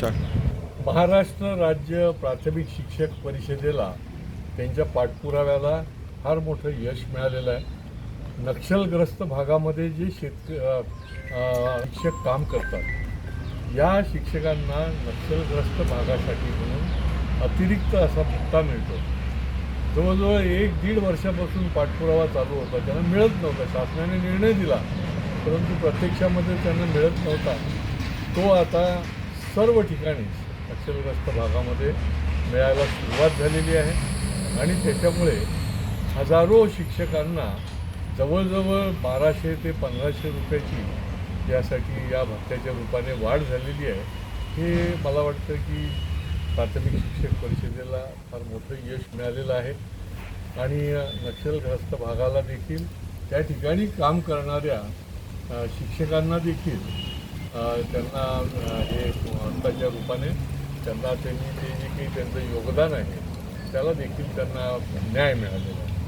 शिक्षक महाराष्ट्र राज्य प्राथमिक शिक्षक परिषदेला त्यांच्या पाठपुराव्याला फार मोठं यश मिळालेलं आहे. नक्षलग्रस्त भागामध्ये जे शेतक शिक्षक काम करतात या शिक्षकांना नक्षलग्रस्त भागासाठी म्हणून अतिरिक्त असा भत्ता मिळतो. जवळजवळ एक दीड वर्षापासून पाठपुरावा चालू होता. त्यांना मिळत नव्हता. शासनाने निर्णय दिला परंतु प्रत्यक्षामध्ये त्यांना मिळत नव्हता. तो आता सर्व ठिकाणी नक्षलग्रस्त भागामध्ये मिळायला सुरुवात झालेली आहे. आणि त्याच्यामुळे हजारो शिक्षकांना जवळजवळ बाराशे ते पंधराशे रुपयाची यासाठी या भत्त्याच्या रूपाने वाढ झालेली आहे. हे मला वाटतं की प्राथमिक शिक्षक परिषदेला फार मोठं यश मिळालेलं आहे. आणि नक्षलग्रस्त भागाला देखील त्या ठिकाणी काम करणाऱ्या शिक्षकांना देखील त्यांना हे अंताच्या रूपाने त्यांना त्यांनी ते जे काही त्यांचं योगदान आहे. त्याला देखील त्यांना न्याय मिळालेला आहे.